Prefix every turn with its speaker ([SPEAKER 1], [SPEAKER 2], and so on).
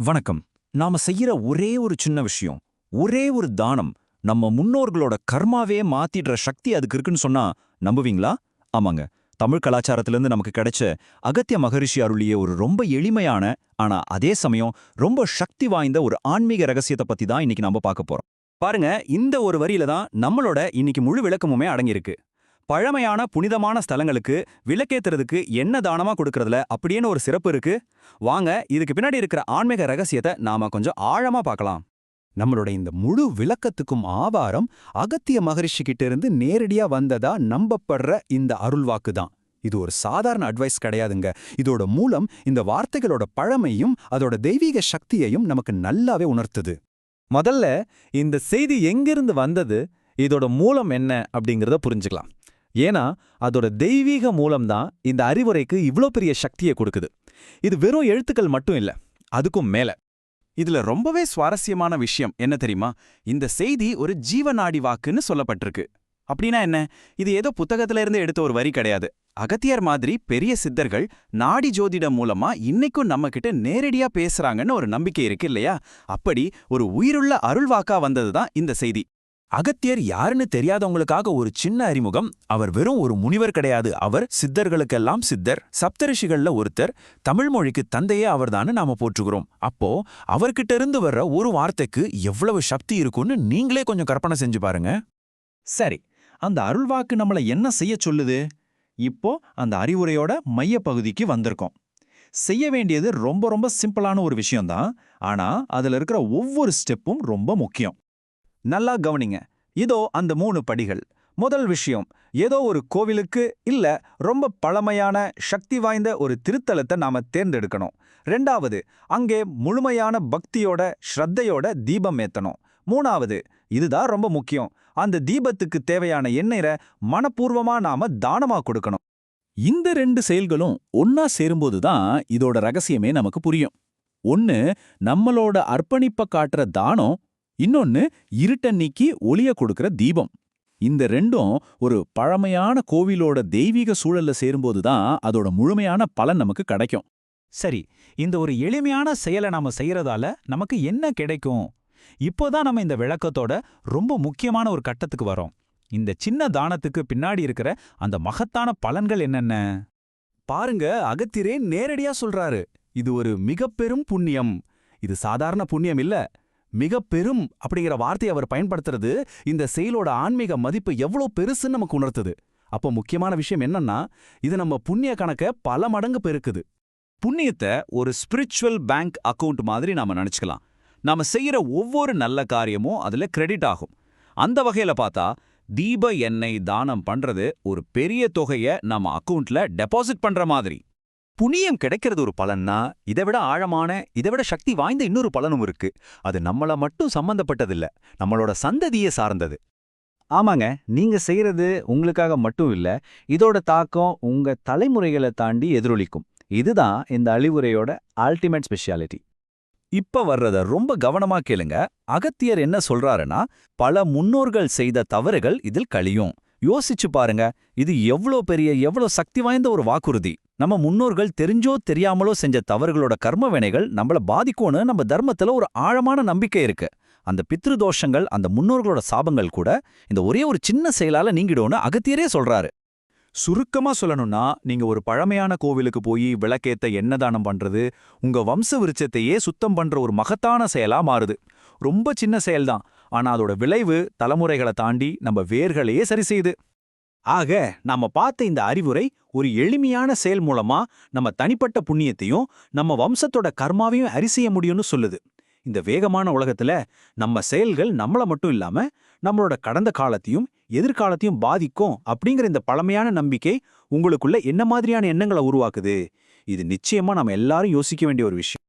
[SPEAKER 1] வணக்கம். நாம செய்யற ஒரே ஒரு சின்ன விஷயம். ஒரே ஒரு தானம் நம்ம முன்னோர்களோட கர்மாவே மாத்திடுற சக்தி அதுக்கு இருக்குன்னு சொன்னா நம்புவீங்களா? ஆமாங்க. தமிழ் கலாச்சாரத்திலிருந்து நமக்கு கிடைச்ச அகத்திய மகரிஷி அருளிய ஒரு ரொம்ப எளிமையான ஆனா அதே சமயம் ரொம்ப சக்தி வாய்ந்த ஒரு ஆன்மீக ரகசியத்தை பத்தி தான் இன்னைக்கு நம்ம பார்க்க போறோம்.
[SPEAKER 2] பாருங்க இந்த ஒரு வரியில தான் நம்மளோட இன்னைக்கு முழு விளக்கமுமே அடங்கியிருக்கு. பழமையான புனிதமான ஸ்தலங்களுக்கு விளக்கேத்துறதுக்கு என்ன தானமா கொடுக்கறதுல அப்படின்னு ஒரு சிறப்பு இருக்கு. வாங்க இதுக்கு பின்னாடி இருக்கிற ஆன்மீக ரகசியத்தை நாம கொஞ்சம் ஆழமா பார்க்கலாம். நம்மளோட இந்த முழு விளக்கத்துக்கும் ஆதாரம் அகத்திய மகரிஷி கிட்ட இருந்து நேரடியா வந்ததா நம்பப்படுற இந்த அருள்வாக்கு தான். இது ஒரு சாதாரண அட்வைஸ் கிடையாதுங்க. இதோட மூலம் இந்த வார்த்தைகளோட பழமையும் அதோட தெய்வீக சக்தியையும் நமக்கு நல்லாவே உணர்த்துது.
[SPEAKER 3] முதல்ல இந்த செய்தி எங்கிருந்து வந்தது? இதோட மூலம் என்ன அப்படிங்கிறத புரிஞ்சுக்கலாம். ஏன்னா அதோட தெய்வீக மூலம்தான் இந்த அறிவுரைக்கு இவ்ளோ பெரிய சக்தியை கொடுக்குது. இது வெறும் எழுத்துக்கள் மட்டும் இல்ல அதுக்கும் மேல.
[SPEAKER 2] இதுல ரொம்பவே சுவாரஸ்யமான விஷயம் என்ன தெரியுமா? இந்த செய்தி ஒரு ஜீவநாடி வாக்குன்னு சொல்லப்பட்டிருக்கு. அப்படின்னா என்ன? இது ஏதோ புத்தகத்துல இருந்து எடுத்த ஒரு வரி கிடையாது. அகத்தியர் மாதிரி பெரிய சித்தர்கள் நாடி ஜோதிடம் மூலமா இன்னைக்கும் நம்ம கிட்ட நேரடியா பேசுறாங்கன்னு ஒரு நம்பிக்கை இருக்கு இல்லையா? அப்படி ஒரு உயிருள்ள அருள்வாக்கா வந்ததுதான் இந்த செய்தி.
[SPEAKER 1] அகத்தியர் யாருன்னு தெரியாதவங்களுக்காக ஒரு சின்ன அறிமுகம். அவர் வெறும் ஒரு முனிவர் கிடையாது. அவர் சித்தர்களுக்கெல்லாம் சித்தர். சப்தரிஷிகள்ல ஒருத்தர். தமிழ் மொழிக்கு தந்தையே அவர்தான்னு நாம போற்றுகிறோம். அப்போ அவர்கிட்ட இருந்து வர்ற ஒரு வார்த்தைக்கு எவ்வளவு சக்தி இருக்கும்னு நீங்களே கொஞ்சம் கற்பனை செஞ்சு பாருங்க.
[SPEAKER 3] சரி அந்த அருள்வாக்கு நம்மள என்ன செய்ய சொல்லுது? இப்போ அந்த அறிவுரையோட மைய பகுதிக்கு வந்திருக்கோம். செய்ய வேண்டியது ரொம்ப ரொம்ப சிம்பிளான ஒரு விஷயம்தான். ஆனா அதுல இருக்கிற ஒவ்வொரு ஸ்டெப்பும் ரொம்ப முக்கியம்.
[SPEAKER 2] நல்லா கவனிங்க. இதோ அந்த மூணு படிகள். முதல் விஷயம் ஏதோ ஒரு கோவிலுக்கு இல்ல ரொம்ப பழமையான சக்தி வாய்ந்த ஒரு திருத்தலத்தை நாம தேர்ந்தெடுக்கணும். ரெண்டாவது அங்கே முழுமையான பக்தியோட ஸ்ரத்தையோட தீபம் ஏத்தணும். மூணாவது இதுதான் ரொம்ப முக்கியம். அந்த தீபத்துக்கு தேவையான எண்ணெயரை மனப்பூர்வமா நாம தானமா கொடுக்கணும்.
[SPEAKER 3] இந்த ரெண்டு செயல்களும் ஒன்னா சேரும்போது தான் இதோட ரகசியமே நமக்கு புரியும். ஒன்னு நம்மளோட அர்ப்பணிப்ப காட்டுற தானம் இன்னொன்னு இருட்ட நீக்கி ஒளிய கொடுக்கிற தீபம். இந்த ரெண்டும் ஒரு பழமையான கோவிலோட தெய்வீக சூழல்ல சேரும்போது தான் அதோட முழுமையான பலன் நமக்கு கிடைக்கும்.
[SPEAKER 2] சரி இந்த ஒரு எளிமையான செயலை நாம செய்யறதால நமக்கு என்ன கிடைக்கும்? இப்போதான் நம்ம இந்த விளக்கத்தோட ரொம்ப முக்கியமான ஒரு கட்டத்துக்கு வரோம். இந்த சின்ன தானத்துக்கு பின்னாடி இருக்கிற அந்த மகத்தான பலன்கள் என்னென்ன? பாருங்க அகத்திரே நேரடியா சொல்றாரு. இது ஒரு மிக பெரும் புண்ணியம். இது சாதாரண புண்ணியம் இல்ல. மிக பெரும் அப்படிங்கிற வார்த்தையை அவர் பயன்படுத்துறது இந்த செயலோட ஆன்மீக மதிப்பு எவ்வளோ பெருசுன்னு நமக்கு உணர்த்துது. அப்போ முக்கியமான விஷயம் என்னன்னா இது நம்ம புண்ணிய கணக்க பல மடங்கு பெருக்குது. புண்ணியத்தை ஒரு ஸ்பிரிச்சுவல் பேங்க் அக்கவுண்ட் மாதிரி நாம நினச்சிக்கலாம். நாம செய்யற ஒவ்வொரு நல்ல காரியமும் அதுல கிரெடிட் ஆகும். அந்த வகையில பார்த்தா தீப எண்ணெய் தானம் பண்றது ஒரு பெரிய தொகையை நம்ம அக்கவுண்ட்ல டெபாசிட் பண்ற மாதிரி. புண்ணியம் கிடைக்கிறது ஒரு பலன்னா இதை விட ஆழமான இதை விட சக்தி வாய்ந்த இன்னொரு பலனும் இருக்கு. அது நம்மள மட்டும் சம்பந்தப்பட்டதில்ல நம்மளோட சந்ததியை சார்ந்தது. ஆமாங்க நீங்க செய்யறது உங்களுக்காக மட்டும் இல்ல இதோட தாக்கம் உங்க தலைமுறைகளை தாண்டி எதிரொலிக்கும். இதுதான் இந்த அழிவுரையோட அல்டிமேட் ஸ்பெஷாலிட்டி இப்ப வர்றத ரொம்ப கவனமா கேளுங்க. அகத்தியர் என்ன சொல்றாருன்னா பல முன்னோர்கள் செய்த தவறுகள் இதில் கழியும். யோசிச்சு பாருங்க இது எவ்வளோ பெரிய எவ்வளோ சக்தி வாய்ந்த ஒரு வாக்குறுதி. நம்ம முன்னோர்கள் தெரிஞ்சோ தெரியாமலோ செஞ்ச தவறுகளோட கர்ம வினைகள் நம்மள பாதிக்கும்னு நம்ம தர்மத்துல ஒரு ஆழமான நம்பிக்கை இருக்கு. அந்த பித்ரு தோஷங்கள் அந்த முன்னோர்களோட சாபங்கள் கூட இந்த ஒரே ஒரு சின்ன செயலால நீங்கிடும்னு அகத்தியரே சொல்றாரு. சுருக்கமா சொல்லணும்னா நீங்க ஒரு பழமையான கோவிலுக்கு போய் விளக்கேத்த என்னதானம் தானம் பண்றது உங்க வம்ச விருச்சத்தையே சுத்தம் பண்ற ஒரு மகத்தான செயலா மாறுது. ரொம்ப சின்ன செயல்தான். ஆனா அதோட விளைவு தலைமுறைகளை தாண்டி நம்ம வேர்களையே சரி செய்யுது ஆக நாம பார்த்த இந்த அறிவுரை ஒரு எளிமையான செயல் மூலமா நம்ம தனிப்பட்ட புண்ணியத்தையும் நம்ம வம்சத்தோட கர்மாவையும் அரி செய்ய முடியும்னு சொல்லுது. இந்த வேகமான உலகத்துல நம்ம செயல்கள் நம்மள மட்டும் இல்லாம நம்மளோட கடந்த காலத்தையும் எதிர்காலத்தையும் பாதிக்கும் அப்படிங்கிற இந்த பழமையான நம்பிக்கை உங்களுக்குள்ள என்ன மாதிரியான எண்ணங்களை உருவாக்குது? இது நிச்சயமா நம்ம எல்லாரும் யோசிக்க வேண்டிய ஒரு விஷயம்.